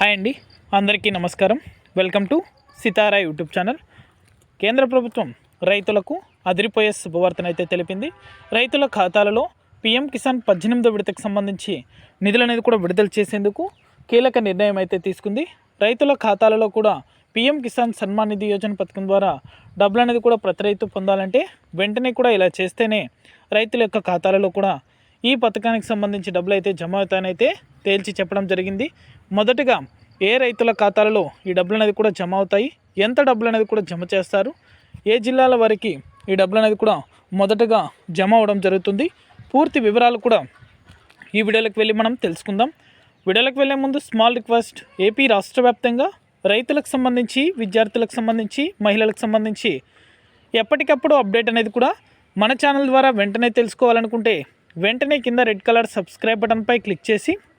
Hi అండి. అందరికీ నమస్కారం. Welcome to Sitara YouTube channel. కేంద్ర ప్రభుత్వం రైతులకు అదిరిపోయే శుభవార్తనైతే తెలిపింది. రైతుల ఖాతాలలో పీఎం కిసాన్ పద్దెనిమిదో విడతకు సంబంధించి నిధులు అనేది కూడా విడుదల చేసేందుకు కీలక నిర్ణయం అయితే తీసుకుంది. రైతుల ఖాతాలలో కూడా పీఎం కిసాన్ సన్మాన్ నిధి యోజన పథకం ద్వారా డబ్బులు అనేది కూడా ప్రతి రైతు పొందాలంటే వెంటనే కూడా ఇలా చేస్తేనే రైతుల యొక్క ఖాతాలలో కూడా ఈ పథకానికి సంబంధించి డబ్బులు అయితే జమ అవుతానైతే తేల్చి చెప్పడం జరిగింది. మొదటగా ఏ రైతుల ఖాతాలలో ఈ డబ్బులు అనేది కూడా జమ అవుతాయి? ఎంత డబ్బులు అనేది కూడా జమ చేస్తారు? ఏ జిల్లాల వరకు ఈ డబ్బులు అనేది కూడా మొదటగా జమ అవడం జరుగుతుంది? పూర్తి వివరాలు కూడా ఈ వీడియోలకు వెళ్ళి మనం తెలుసుకుందాం. వీడియోలకు వెళ్ళే ముందు స్మాల్ రిక్వెస్ట్ ఏపీ రాష్ట్ర వ్యాప్తంగా రైతులకు సంబంధించి విద్యార్థులకు సంబంధించి మహిళలకు సంబంధించి ఎప్పటికప్పుడు అప్డేట్ అనేది కూడా మన ఛానల్ ద్వారా వెంటనే తెలుసుకోవాలనుకుంటే వెంటనే కింద రెడ్ కలర్ సబ్స్క్రైబ్ బటన్పై క్లిక్ చేసి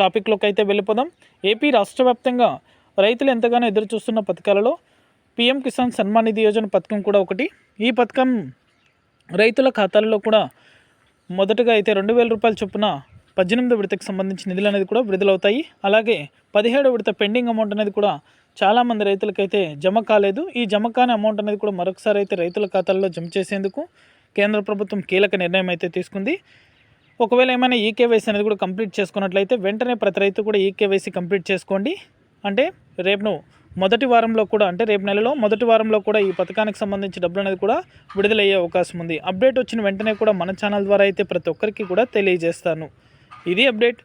టాపిక్లోకి అయితే వెళ్ళిపోదాం. ఏపీ రాష్ట్ర వ్యాప్తంగా రైతులు ఎంతగానో ఎదురు చూస్తున్న పథకాలలో పీఎం కిసాన్ సన్మాన్ నిధి యోజన పథకం కూడా ఒకటి. ఈ పథకం రైతుల ఖాతాలలో కూడా మొదటగా అయితే రెండు వేల రూపాయల చొప్పున పద్దెనిమిది విడతకు సంబంధించిన నిధులు అనేది కూడా విడుదలవుతాయి. అలాగే పదిహేడు విడత పెండింగ్ అమౌంట్ అనేది కూడా చాలామంది రైతులకైతే జమ కాలేదు. ఈ జమ కాని అమౌంట్ అనేది కూడా మరొకసారి అయితే రైతుల ఖాతాల్లో జమ చేసేందుకు కేంద్ర ప్రభుత్వం కీలక నిర్ణయం అయితే తీసుకుంది. ఒకవేళ ఏమైనా ఈకేవైసీ అనేది కూడా కంప్లీట్ చేసుకున్నట్లయితే వెంటనే ప్రతి రైతు కూడా ఈకేవైసీ కంప్లీట్ చేసుకోండి. అంటే రేపును మొదటి వారంలో కూడా అంటే రేపు నెలలో మొదటి వారంలో కూడా ఈ పథకానికి సంబంధించి డబ్బులు అనేది కూడా విడుదలయ్యే అవకాశం ఉంది. అప్డేట్ వచ్చిన వెంటనే కూడా మన ఛానల్ ద్వారా అయితే ప్రతి ఒక్కరికి కూడా తెలియజేస్తాను. ఇది అప్డేట్.